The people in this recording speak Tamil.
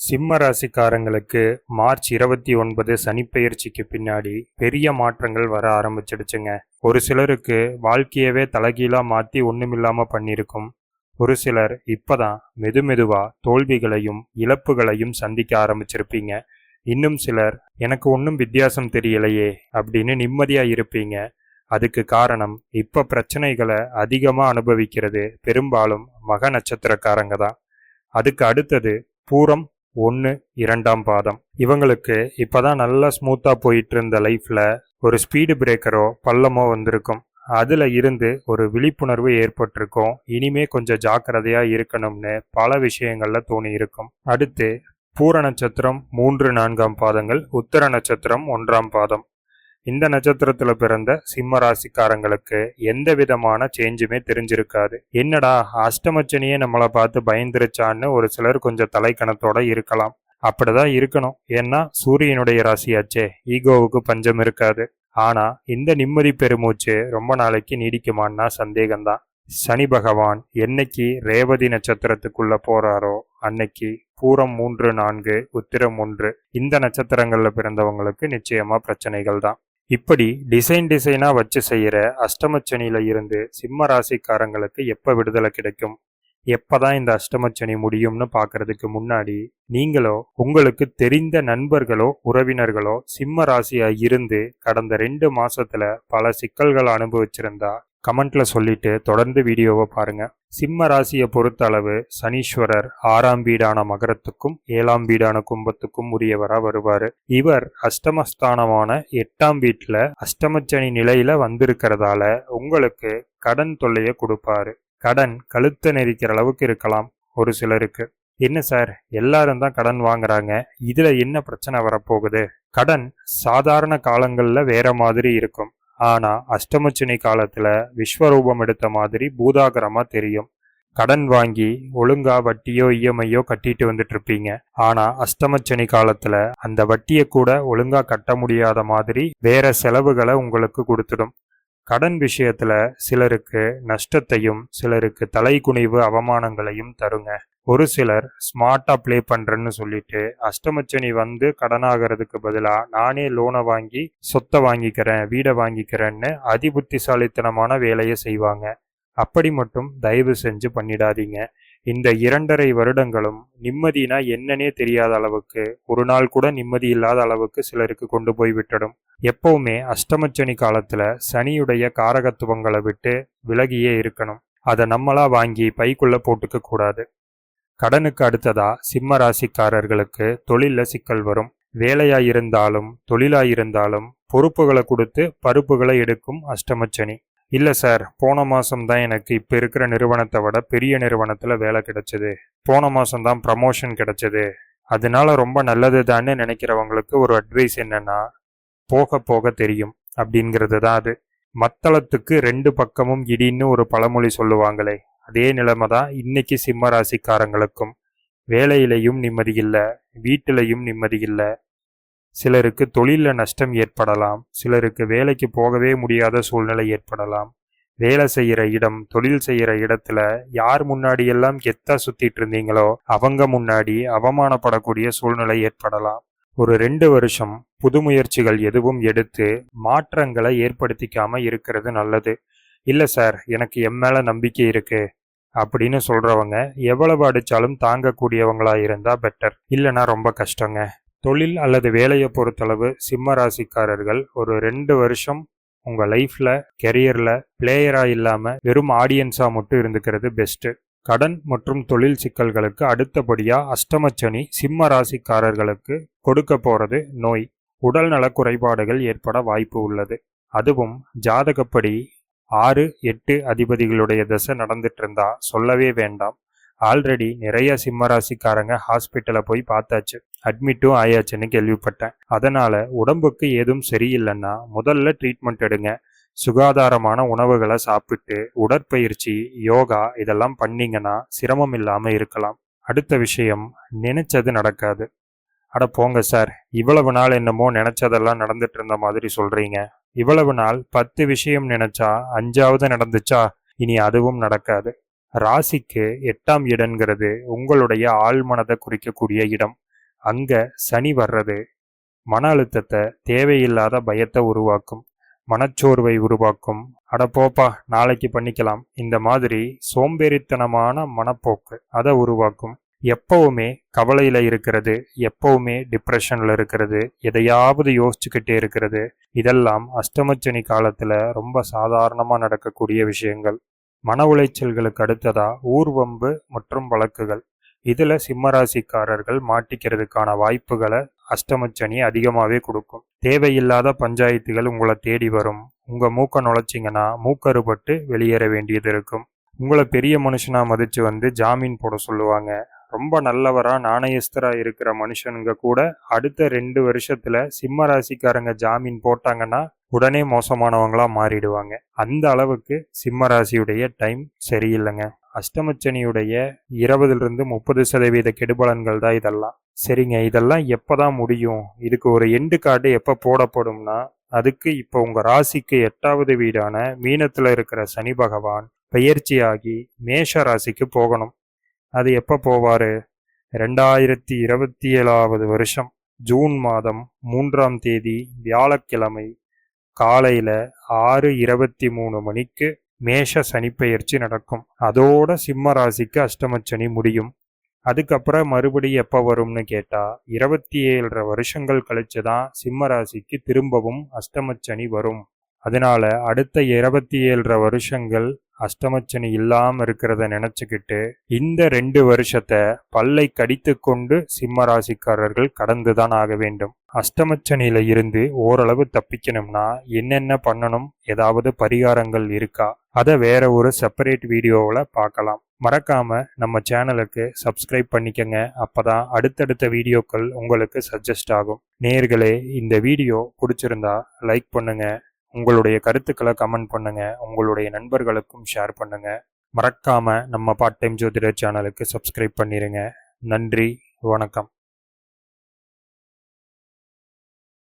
சிம்ம ராசிக்காரங்களுக்கு மார்ச் இருபத்தி ஒன்பது சனிப்பெயர்ச்சிக்கு பின்னாடி பெரிய மாற்றங்கள் வர ஆரம்பிச்சிடுச்சுங்க. ஒரு சிலருக்கு வாழ்க்கையவே தலகீழாக மாற்றி ஒன்றுமில்லாமல் பண்ணியிருக்கும். ஒரு சிலர் இப்போதான் மெதுமெதுவாக தோல்விகளையும் இழப்புகளையும் சந்திக்க ஆரம்பிச்சிருப்பீங்க. இன்னும் சிலர் எனக்கு ஒன்றும் வித்தியாசம் தெரியலையே அப்படின்னு நிம்மதியாக இருப்பீங்க. அதுக்கு காரணம் இப்போ பிரச்சனைகளை அதிகமாக அனுபவிக்கிறது பெரும்பாலும் மக நட்சத்திரக்காரங்க தான். அதுக்கு அடுத்தது பூரம் ஒன்று இரண்டாம் பாதம். இவங்களுக்கு இப்போதான் நல்லா ஸ்மூத்தாக போயிட்டு இருந்த லைஃப்பில் ஒரு ஸ்பீடு பிரேக்கரோ பள்ளமோ வந்திருக்கும். அதில் இருந்து ஒரு விழிப்புணர்வு ஏற்பட்டிருக்கும். இனிமே கொஞ்சம் ஜாக்கிரதையாக இருக்கணும்னு பல விஷயங்களில் தோணி இருக்கும் அடுத்து பூர நட்சத்திரம் மூன்று நான்காம் பாதங்கள் உத்தர நட்சத்திரம் ஒன்றாம் பாதம். இந்த நட்சத்திரத்துல பிறந்த சிம்ம ராசிக்காரங்களுக்கு எந்த விதமான சேஞ்சுமே தெரிஞ்சிருக்காது. என்னடா அஷ்டமச்சனியே நம்மளை பார்த்து பயந்துருச்சான்னு ஒரு சிலர் கொஞ்சம் தலைக்கணத்தோட இருக்கலாம். அப்படிதான் இருக்கணும். ஏன்னா சூரியனுடைய ராசியாச்சே ஈகோவுக்கு பஞ்சம் இருக்காது. ஆனா இந்த நிம்மதி பெருமூச்சு ரொம்ப நாளைக்கு நீடிக்குமான்னா சந்தேகம்தான். சனி பகவான் என்னைக்கு ரேவதி நட்சத்திரத்துக்குள்ள போறாரோ அன்னைக்கு பூரம் மூன்று நான்கு உத்திரம் ஒன்று இந்த நட்சத்திரங்கள்ல பிறந்தவங்களுக்கு நிச்சயமா பிரச்சனைகள் தான் இப்படி டிசைன் டிசைனாக வச்சு செய்கிற அஷ்டமச்சனியில் இருந்து சிம்ம ராசிக்காரங்களுக்கு எப்போ விடுதலை கிடைக்கும்? எப்போ தான் இந்த அஷ்டமச்சனி முடியும்னு பார்க்கறதுக்கு முன்னாடி நீங்களோ உங்களுக்கு தெரிந்த நண்பர்களோ உறவினர்களோ சிம்ம ராசியாக இருந்து கடந்த ரெண்டு மாசத்துல பல சிக்கல்களை அனுபவிச்சிருந்தா கமெண்ட்ல சொல்லிட்டு தொடர்ந்து வீடியோவை பாருங்க. சிம்ம ராசியை பொறுத்த அளவு சனீஸ்வரர் ஆறாம் வீடான மகரத்துக்கும் ஏழாம் வீடான கும்பத்துக்கும் உரியவராக வருவார். இவர் அஷ்டமஸ்தானமான எட்டாம் வீட்டில் அஷ்டமச்சனி நிலையில வந்திருக்கிறதால உங்களுக்கு கடன் தொல்லையை கொடுப்பாரு. கடன் கழுத்தை நெரிக்கிற அளவுக்கு இருக்கலாம் ஒரு சிலருக்கு. என்ன சார்? எல்லாரும் தான் கடன் வாங்குறாங்க. இதுல என்ன பிரச்சனை வரப்போகுது? கடன் சாதாரண காலங்களில் வேற மாதிரி இருக்கும். ஆனா அஷ்டமச்சினி காலத்துல விஸ்வரூபம் எடுத்த மாதிரி பூதாகரமா தெரியும். கடன் வாங்கி ஒழுங்கா வட்டியோ இஎம்ஐயோ கட்டிட்டு வந்துட்டு இருப்பீங்க ஆனா அஷ்டமச்சனி காலத்துல அந்த வட்டியை கூட ஒழுங்கா கட்ட முடியாத மாதிரி வேற செலவுகளை உங்களுக்கு கொடுத்துடும். கடன் விஷயத்துல சிலருக்கு நஷ்டத்தையும் சிலருக்கு தலைக்குனிவு அவமானங்களையும் தருங்க. ஒரு சிலர் ஸ்மார்ட்டாக ப்ளே பண்ணுறேன்னு சொல்லிட்டு அஷ்டமச்சனி வந்து கடனாகிறதுக்கு பதிலாக நானே லோனை வாங்கி சொத்தை வாங்கிக்கிறேன் வீடை வாங்கிக்கிறேன்னு அதிபுத்திசாலித்தனமான வேலையை செய்வாங்க. அப்படி மட்டும் தயவு செஞ்சு பண்ணிடாதீங்க. இந்த இரண்டரை வருடங்களும் நிம்மதினா என்னன்னே தெரியாத அளவுக்கு ஒரு நாள் கூட நிம்மதி இல்லாத அளவுக்கு சிலருக்கு கொண்டு போய் விட்டுடும். எப்பவுமே அஷ்டமச்சனி காலத்துல சனியுடைய காரகத்துவங்களை விட்டு விலகியே இருக்கணும். அதை நம்மளா வாங்கி பைக்குள்ள போட்டுக்க கூடாது. கடனுக்கு அடுத்ததா சிம்ம ராசிக்காரர்களுக்கு தொழில சிக்கல் வரும். வேலையாயிருந்தாலும் இருந்தாலும் இருந்தாலும் பொறுப்புகளை கொடுத்து பருப்புகளை எடுக்கும் அஷ்டமச்சனி. இல்லை சார் போன மாதம் தான் எனக்கு இப்போ இருக்கிற நிறுவனத்தை விட பெரிய நிறுவனத்தில் வேலை கிடைச்சது. போன மாதம் தான் ப்ரமோஷன் கிடைச்சது. அதனால ரொம்ப நல்லது தான்னு நினைக்கிறவங்களுக்கு ஒரு அட்வைஸ் என்னன்னா போக போக தெரியும் அப்படிங்கிறது தான் அது. மத்தளத்துக்கு ரெண்டு பக்கமும் இடின்னு ஒரு பழமொழி சொல்லுவாங்களே அதே நிலைமை தான் இன்னைக்கு சிம்ம ராசிக்காரங்களுக்கும். வேலையிலையும் நிம்மதி இல்லை வீட்டிலையும் நிம்மதி இல்லை. சிலருக்கு தொழிலில் நஷ்டம் ஏற்படலாம் சிலருக்கு வேலைக்கு போகவே முடியாத சூழ்நிலை ஏற்படலாம். வேலை செய்கிற இடம் தொழில் செய்கிற இடத்துல யார் முன்னாடி எல்லாம் கெத்தா சுத்திட்டு இருந்தீங்களோ அவங்க முன்னாடி அவமானப்படக்கூடிய சூழ்நிலை ஏற்படலாம். ஒரு ரெண்டு வருஷம் புது முயற்சிகள் எதுவும் எடுத்து மாற்றங்களை ஏற்படுத்திக்காம இருக்கிறது நல்லது. இல்லை சார் எனக்கு எம் மேலே நம்பிக்கை இருக்குது அப்படின்னு சொல்கிறவங்க எவ்வளவு அடித்தாலும் தாங்கக்கூடியவங்களா இருந்தால் பெட்டர் இல்லைன்னா ரொம்ப கஷ்டங்க. தொழில் அல்லது வேலையை பொறுத்தளவு சிம்ம ராசிக்காரர்கள் ஒரு ரெண்டு வருஷம் உங்கள் லைஃப்பில் கெரியரில் பிளேயராக இல்லாமல் வெறும் ஆடியன்ஸாக மட்டும் இருந்துக்கிறது பெஸ்ட்டு கடன் மற்றும் தொழில் சிக்கல்களுக்கு அடுத்தபடியாக அஷ்டமச்சனி சிம்ம ராசிக்காரர்களுக்கு கொடுக்க போகிறது நோய். உடல் நல குறைபாடுகள் ஏற்பட வாய்ப்பு உள்ளது. அதுவும் ஜாதகப்படி ஆறு எட்டு அதிபதிகளுடைய தசை நடந்துட்டு இருந்தா சொல்லவே வேண்டாம். ஆல்ரெடி நிறைய சிம்மராசிக்காரங்க ஹாஸ்பிட்டலை போய் பார்த்தாச்சு. அட்மிட்டும் ஆயாச்சுன்னு கேள்விப்பட்டேன். அதனால உடம்புக்கு ஏதும் சரியில்லைன்னா முதல்ல ட்ரீட்மெண்ட் எடுங்க. சுகாதாரமான உணவுகளை சாப்பிட்டு உடற்பயிற்சி யோகா இதெல்லாம் பண்ணீங்கன்னா சிரமம் இல்லாமல் இருக்கலாம். அடுத்த விஷயம் நினைச்சது நடக்காது. அட போங்க சார் இவ்வளவு நாள் என்னமோ நினைச்சதெல்லாம் நடந்துட்டு இருந்த மாதிரி சொல்றீங்க. இவ்வளவு நாள் பத்து விஷயம் நினைச்சா அஞ்சாவது நடந்துச்சா? இனி அதுவும் நடக்காது. ராசிக்கு எட்டாம் இடம்ங்கிறது உங்களுடைய ஆழ்மனதை குறிக்கக்கூடிய இடம். அங்க சனி வர்றது மன அழுத்தத்தை தேவையில்லாத பயத்தை உருவாக்கும். மனச்சோர்வை உருவாக்கும். அட போப்பா நாளைக்கு பண்ணிக்கலாம். இந்த மாதிரி சோம்பேறித்தனமான மனப்போக்கு அதை உருவாக்கும். எப்பவுமே கவலையில இருக்கிறது எப்பவுமே டிப்ரெஷன்ல இருக்கிறது எதையாவது யோசிச்சுக்கிட்டே இருக்கிறது. இதெல்லாம் அஷ்டமச்சனி காலத்துல ரொம்ப சாதாரணமா நடக்கக்கூடிய விஷயங்கள். மன உளைச்சல்களுக்கு அடுத்ததா ஊர்வம்பு மற்றும் வழக்குகள். இதுல சிம்மராசிக்காரர்கள் மாட்டிக்கிறதுக்கான வாய்ப்புகளை அஷ்டமச்சனி அதிகமாகவே கொடுக்கும். தேவையில்லாத பஞ்சாயத்துகள் உங்களை தேடி வரும். உங்க மூக்க நுழைச்சிங்கன்னா மூக்கறுபட்டு வெளியேற வேண்டியது இருக்கும். உங்களை பெரிய மனுஷனா மதிச்சு வந்து ஜாமீன் போட சொல்லுவாங்க. ரொம்ப நல்லவரா நாணயஸ்தரா இருக்கிற மனுஷனுங்க கூட அடுத்த ரெண்டு வருஷத்துல சிம்ம ராசிக்காரங்க ஜாமீன் போட்டாங்கன்னா உடனே மோசமானவங்களா மாறிடுவாங்க. அந்த அளவுக்கு சிம்ம ராசியுடைய டைம் சரியில்லைங்க. அஷ்டமச்சனியுடைய இருபதுலேருந்து முப்பது சதவீத கெடுபலன்கள் தான் இதெல்லாம். சரிங்க இதெல்லாம் எப்போ தான் முடியும்? இதுக்கு ஒரு எண்டு கார்டு எப்போ போடப்படும்னா அதுக்கு இப்போ உங்கள் ராசிக்கு எட்டாவது வீடான மீனத்தில் இருக்கிற சனி பகவான் பெயர்ச்சியாகி மேஷ ராசிக்கு போகணும். அது எப்போ போவார்? ரெண்டாயிரத்தி இருபத்தி ஏழாவது வருஷம் ஜூன் மாதம் மூன்றாம் தேதி வியாழக்கிழமை காலையில் ஆறு இருபத்தி மூணு மணிக்கு மேஷ சனிப்பெயர்ச்சி நடக்கும். அதோட சிம்ம ராசிக்கு அஷ்டமச்சனி முடியும். அதுக்கப்புறம் மறுபடியும் எப்போ வரும்னு கேட்டால் இருபத்தி ஏழரை வருஷங்கள் கழிச்சு தான் சிம்ம ராசிக்கு திரும்பவும் அஷ்டமச்சனி வரும். அதனால அடுத்த இருபத்தி ஏழரை வருஷங்கள் அஷ்டமச்சனி இல்லாம இருக்கிறத நினைச்சுக்கிட்டு இந்த ரெண்டு வருஷத்தை பல்லை கடித்து கொண்டு சிம்ம ராசிக்காரர்கள் கடந்துதான் ஆக வேண்டும். அஷ்டமச்சனியில இருந்து ஓரளவு தப்பிக்கணும்னா என்னென்ன பண்ணணும்? ஏதாவது பரிகாரங்கள் இருக்கா? அதை வேற ஒரு செப்பரேட் வீடியோவில் பார்க்கலாம். மறக்காம நம்ம சேனலுக்கு சப்ஸ்கிரைப் பண்ணிக்கங்க. அப்பதான் அடுத்தடுத்த வீடியோக்கள் உங்களுக்கு சஜஸ்ட் ஆகும். நேர்களே இந்த வீடியோ பிடிச்சிருந்தா லைக் பண்ணுங்க. உங்களுடைய கருத்துக்களை கமெண்ட் பண்ணுங்க. உங்களுடைய நண்பர்களுக்கும் ஷேர் பண்ணுங்க. மறக்காம நம்ம பார்ட் டைம் ஜோதிடர் சேனலுக்கு சப்ஸ்கிரைப் பண்ணிருங்க. நன்றி வணக்கம்.